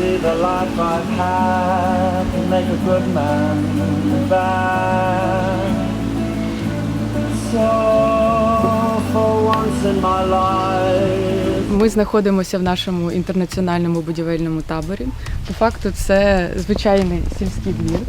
see the life I've had to make a good man bad. So for once in my life. Ми знаходимося в нашому інтернаціональному будівельному таборі. По факту, це звичайний сільський двір.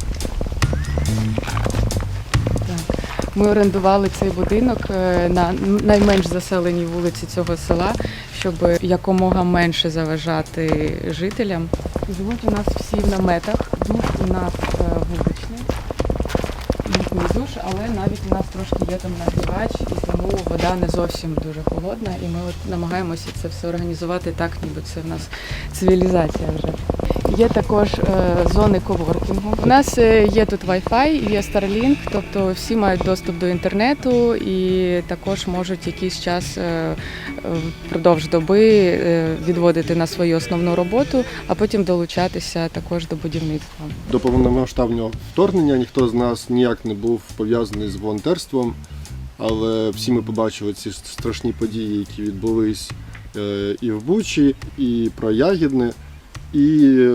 Ми орендували цей будинок е, на найменш заселеній вулиці цього села, щоб якомога менше заважати жителям. Живуть у нас всі в наметах. Душ у нас е, вуличний. Літній душ, але навіть у нас трошки є там нагрівач, і тому вода не зовсім дуже холодна. І ми от намагаємося це все організувати так, ніби це в нас цивілізація вже. Є також е, зони коворкінгу. У нас е, є тут Wi-Fi, є Starlink, тобто всі мають доступ до інтернету і також можуть якийсь час е, впродовж доби відводити на свою основну роботу, а потім долучатися також до будівництва. До повномасштабного вторгнення ніхто з нас ніяк не був пов'язаний з волонтерством, але всі ми побачили ці страшні події, які відбулись і в Бучі, і про Ягідне. І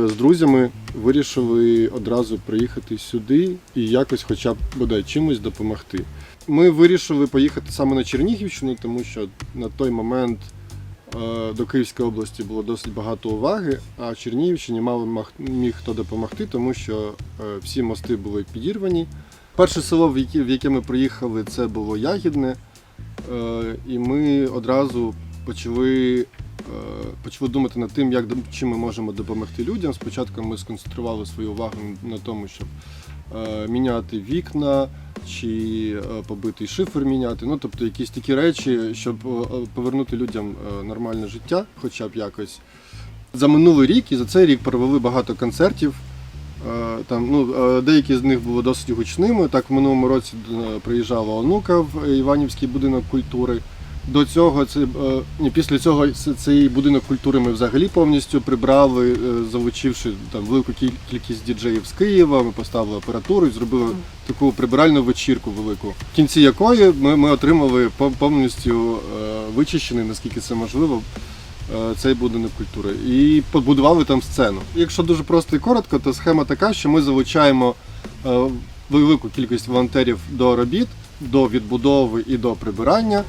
з друзями вирішили одразу приїхати сюди і якось, хоча б бодай чимось допомогти. Ми вирішили поїхати саме на Чернігівщину, тому що на той момент е, до Київської області було досить багато уваги, а Чернігівщині мало міг хто допомогти, тому що е, всі мости були підірвані. Перше село, в яке, ми приїхали, це було Ягідне, е, і ми одразу почали, почали думати над тим, як чим ми можемо допомогти людям. Спочатку ми сконцентрували свою увагу на тому, щоб е, міняти вікна чи е, побитий шифер міняти. Ну, тобто якісь такі речі, щоб е, е, повернути людям е, нормальне життя, хоча б якось. За минулий рік і за цей рік провели багато концертів. Е, Там, ну, е, деякі з них були досить гучними. Так, в минулому році е, приїжджала онука в Іванівський будинок культури. До цього це е, після цього цей будинок культури ми взагалі повністю прибрали, е, залучивши там велику кількість діджеїв з Києва. Ми поставили апаратуру і зробили таку прибиральну вечірку велику, в кінці якої ми, ми отримали пов- повністю е, вичищений, наскільки це можливо, цей будинок культури. І побудували там сцену. Якщо дуже просто і коротко, то схема така, що ми залучаємо велику кількість волонтерів до робіт, до відбудови і до прибирання.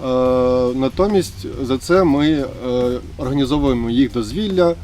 Е, Натомість за це ми е, організовуємо їх дозвілля,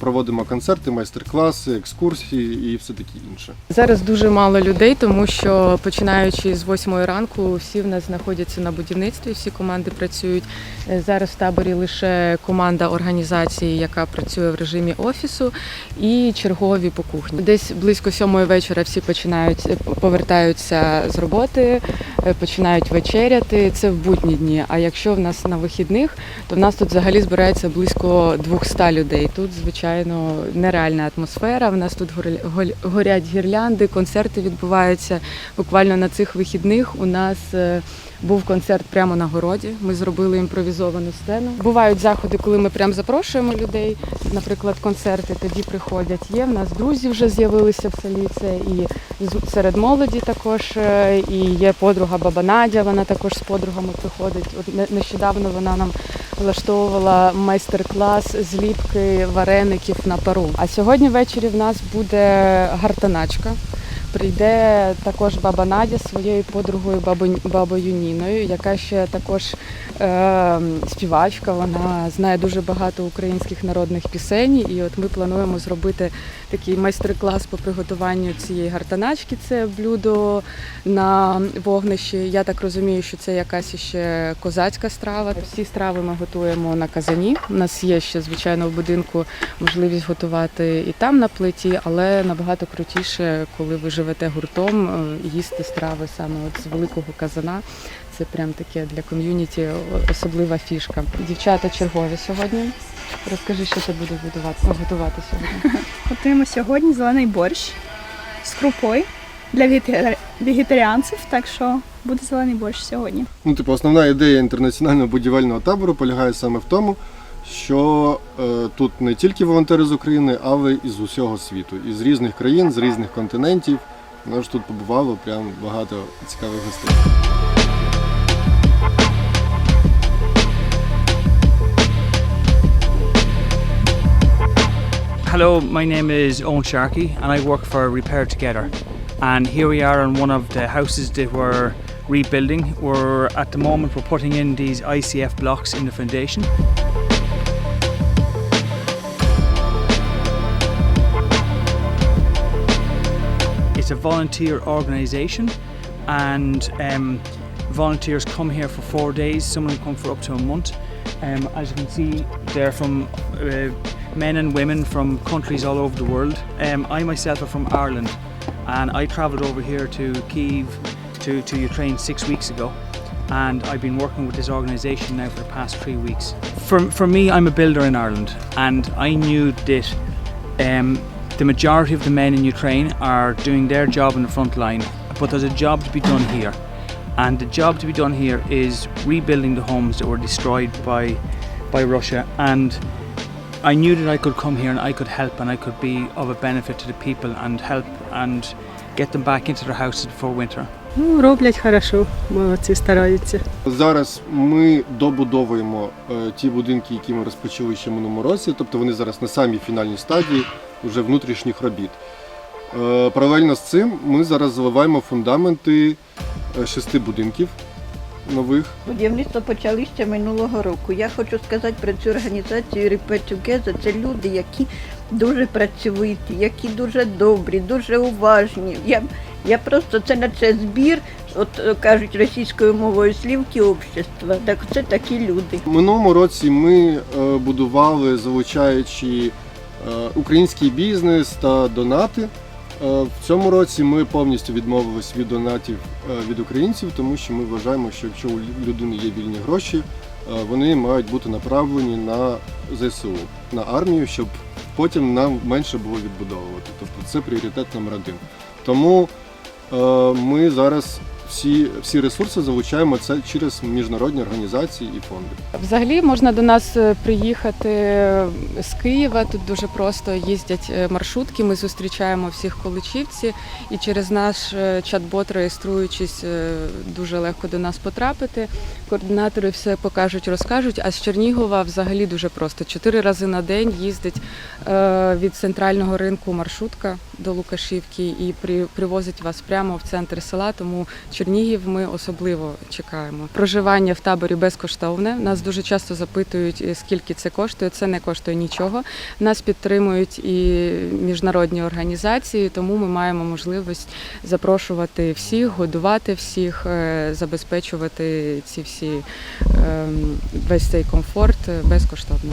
проводимо концерти, майстер-класи, екскурсії і все таке інше. Зараз дуже мало людей, тому що починаючи з 8 ранку, всі в нас знаходяться на будівництві, всі команди працюють. Е, Зараз в таборі лише команда організації, яка працює в режимі офісу, і чергові по кухні. Десь близько сьомої вечора всі починають е, повертаються з роботи, е, починають вечеряти. Це в будні дні. А якщо в нас на вихідних, то в нас тут взагалі збирається близько 200 людей. Тут, звичайно, нереальна атмосфера. В нас тут горять гірлянди, концерти відбуваються. Буквально на цих вихідних у нас е, був концерт прямо на городі. Ми зробили імпровізовану сцену. Бувають заходи, коли ми прям запрошуємо людей. Наприклад, концерти тоді приходять. Є в нас друзі вже з'явилися в селі. Це і серед молоді також. е, І є подруга Баба Надя. Вона також з подругами приходить. От нещодавно вона нам влаштовувала майстер-клас зліпки вареників на пару. А сьогодні ввечері в нас буде гартаначка. Прийде також баба Надя зі своєю подругою бабою, Ніною, яка ще також е, співачка. Вона знає дуже багато українських народних пісень. І от ми плануємо зробити такий майстер-клас по приготуванню цієї гартаначки. Це блюдо на вогнищі. Я так розумію, що це якась іще козацька страва. Всі страви ми готуємо на казані. У нас є ще, звичайно, в будинку можливість готувати і там на плиті, але набагато крутіше, коли ви живете гуртом, е, їсти страви саме от з великого казана. Це прям таке для ком'юніті особлива фішка. Дівчата чергові сьогодні. Розкажи, що ти будеш готувати, готувати сьогодні. Готуємо сьогодні зелений борщ з крупою для вегетарі- вегетаріанців, так що буде зелений борщ сьогодні. Ну, типу, основна ідея інтернаціонального будівельного табору полягає саме в тому, що е, тут не тільки волонтери з України, але і з усього світу, із різних країн, з різних континентів. У нас тут побувало прям багато цікавих гостей. Hello, my name is Owen Sharkey and I work for Repair Together. And here we are on one of the houses that we're rebuilding. We're at the moment we're putting in these ICF blocks in the foundation. It's a volunteer organisation and um, volunteers come here for four days. Some of them come for up to a month. Um, as you can see, they're from uh, men and women from countries all over the world. Um, I myself are from Ireland and I travelled over here to Kiev to, to Ukraine six weeks ago and I've been working with this organisation now for the past three weeks. For, for me, I'm a builder in Ireland and I knew that um, the majority of the men in Ukraine are doing their job in the front line, but there's a job to be done here. And the job to be done here is rebuilding the homes that were destroyed by, by Russia. And I knew that I could come here and I could help and I could be of a benefit to the people and help and get them back into their houses before winter. Ну, роблять хорошо, молодці, стараються. Зараз ми добудовуємо е, ті будинки, які ми розпочали ще минулому році, тобто вони зараз на самій фінальній стадії вже внутрішніх робіт. Е, Паралельно з цим ми зараз заливаємо фундаменти е, шести будинків нових. Будівництво почали ще минулого року. Я хочу сказати про цю організацію Together. Це люди, які дуже працьовиті, які дуже добрі, дуже уважні. Я, я просто це на це збір, от е, кажуть російською мовою слівки общества. Так це такі люди. Минулому році ми будували, залучаючи український бізнес та донати. Е, В цьому році ми повністю відмовились від донатів е, від українців, тому що ми вважаємо, що якщо у людини є вільні гроші, е, вони мають бути направлені на ЗСУ, на армію, щоб потім нам менше було відбудовувати. Тобто це пріоритет номер один. Тому е, ми зараз всі, всі ресурси залучаємо це через міжнародні організації і фонди. Взагалі можна до нас е, приїхати з Києва. Тут дуже просто їздять е, маршрутки. Ми зустрічаємо всіх Количівці, і через наш е, чат-бот, реєструючись, е, дуже легко до нас потрапити. Координатори все покажуть, розкажуть. А з Чернігова взагалі дуже просто. Чотири рази на день їздить е, від центрального ринку маршрутка до Лукашівки і при- привозить вас прямо в центр села. Тому Чернігів ми особливо чекаємо. Проживання в таборі безкоштовне. Нас дуже часто запитують, е, скільки це коштує. Це не коштує нічого. Нас підтримують і міжнародні організації, тому ми маємо можливість запрошувати всіх, годувати всіх, е, забезпечувати ці всі ем, весь цей комфорт е, безкоштовно.